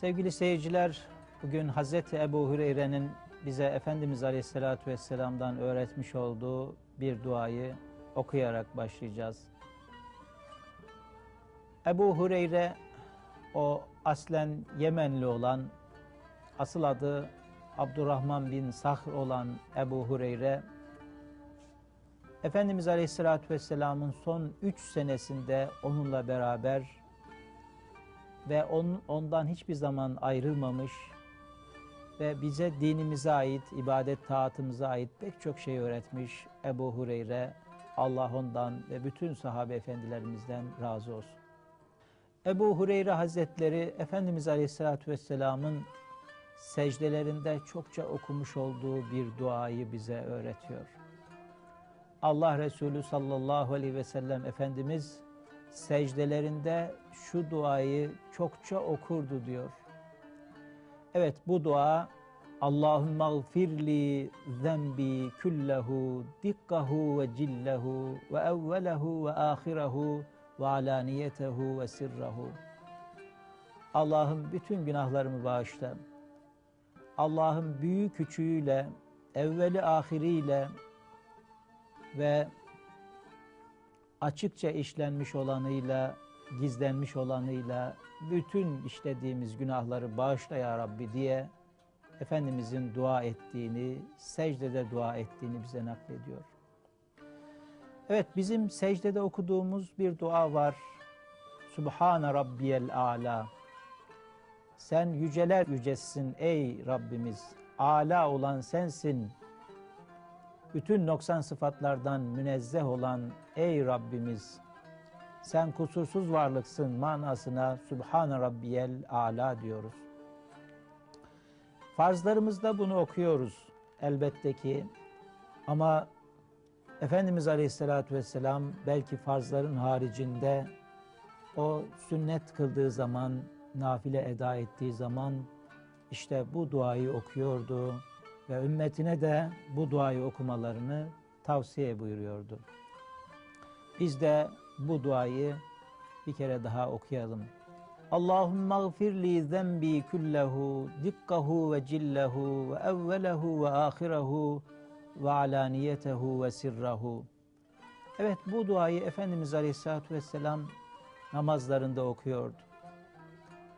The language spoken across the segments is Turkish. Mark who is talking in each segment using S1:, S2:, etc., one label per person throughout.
S1: Sevgili seyirciler, bugün Hazreti Ebu Hureyre'nin bize Efendimiz Aleyhisselatü Vesselam'dan öğretmiş olduğu bir duayı okuyarak başlayacağız. Ebu Hureyre o aslen Yemenli olan, asıl adı Abdurrahman bin Sahr olan Ebu Hureyre, Efendimiz Aleyhisselatü Vesselam'ın son üç senesinde onunla beraber ve on, ondan hiçbir zaman ayrılmamış ve bize dinimize ait, ibadet taatımıza ait pek çok şey öğretmiş Ebu Hureyre. Allah ondan ve bütün sahabe efendilerimizden razı olsun. Ebu Hureyre Hazretleri Efendimiz Aleyhisselatü Vesselam'ın secdelerinde çokça okumuş olduğu bir duayı bize öğretiyor. Allah Resulü sallallahu aleyhi ve sellem Efendimiz secdelerinde şu duayı çokça okurdu diyor. Evet bu dua Allahümme gfirli zembi küllehu dikkahu ve cillehu ve evvelehu ve ahirehu ve alaniyetehu ve sirrahu. Allah'ım bütün günahlarımı bağışla. Allah'ım büyük küçüğüyle, evveli ahiriyle ve açıkça işlenmiş olanıyla, gizlenmiş olanıyla bütün işlediğimiz günahları bağışla ya Rabbi diye Efendimizin dua ettiğini, secdede dua ettiğini bize naklediyor. Evet bizim secdede okuduğumuz bir dua var. Subhane Rabbiyel Ala. Sen yüceler yücessin ey Rabbimiz. Ala olan sensin. Bütün noksan sıfatlardan münezzeh olan ey Rabbimiz. Sen kusursuz varlıksın manasına Subhane Rabbiyel Ala diyoruz. Farzlarımızda bunu okuyoruz elbette ki. Ama Efendimiz Aleyhisselatü Vesselam belki farzların haricinde o sünnet kıldığı zaman, nafile eda ettiği zaman işte bu duayı okuyordu ve ümmetine de bu duayı okumalarını tavsiye buyuruyordu. Biz de bu duayı bir kere daha okuyalım. Allahümme gfirli zembi küllehu dikkahu ve cillehu ve evvelehu ve ahirehu ve alaniyetehu ve sirrahu. Evet bu duayı Efendimiz Aleyhisselatü Vesselam namazlarında okuyordu.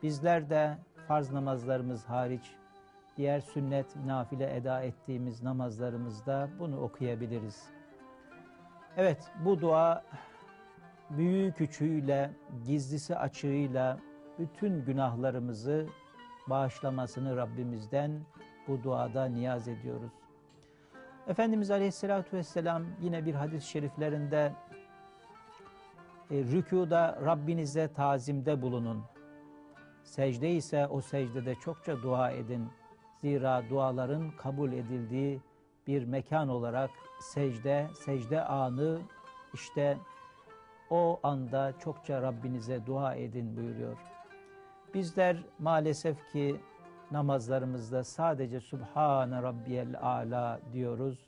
S1: Bizler de farz namazlarımız hariç diğer sünnet nafile eda ettiğimiz namazlarımızda bunu okuyabiliriz. Evet bu dua büyüğü küçüğüyle, gizlisi açığıyla bütün günahlarımızı bağışlamasını Rabbimizden bu duada niyaz ediyoruz. Efendimiz Aleyhisselatü Vesselam yine bir hadis-i şeriflerinde e, rükuda Rabbinize tazimde bulunun. Secde ise o secdede çokça dua edin. Zira duaların kabul edildiği bir mekan olarak secde, secde anı işte o anda çokça Rabbinize dua edin buyuruyor. Bizler maalesef ki namazlarımızda sadece Subhane Rabbiyel Ala diyoruz.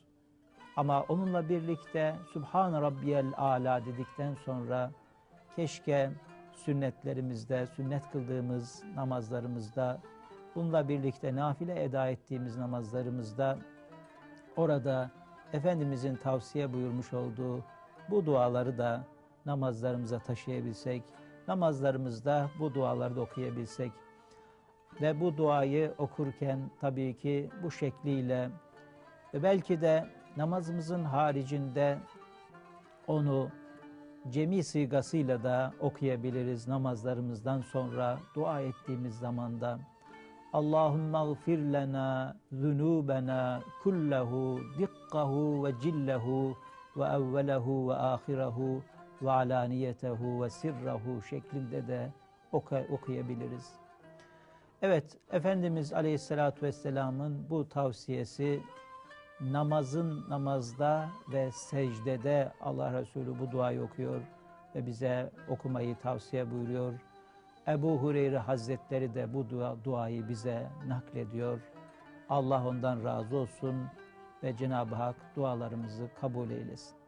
S1: Ama onunla birlikte Subhane Rabbiyel Ala dedikten sonra keşke sünnetlerimizde, sünnet kıldığımız namazlarımızda, bununla birlikte nafile eda ettiğimiz namazlarımızda orada Efendimizin tavsiye buyurmuş olduğu bu duaları da namazlarımıza taşıyabilsek, namazlarımızda bu duaları da okuyabilsek ve bu duayı okurken tabii ki bu şekliyle ve belki de namazımızın haricinde onu cemi sigasıyla da okuyabiliriz namazlarımızdan sonra dua ettiğimiz zamanda. Allahümme gfir lena zunubena kullehu dikkahu ve cillehu ve evvelehu ve ahirehu ve alaniyetehu ve sirrahu şeklinde de okuyabiliriz. Evet, Efendimiz Aleyhisselatü Vesselam'ın bu tavsiyesi namazın namazda ve secdede Allah Resulü bu duayı okuyor ve bize okumayı tavsiye buyuruyor. Ebu Hureyre Hazretleri de bu dua, duayı bize naklediyor. Allah ondan razı olsun ve Cenab-ı Hak dualarımızı kabul eylesin.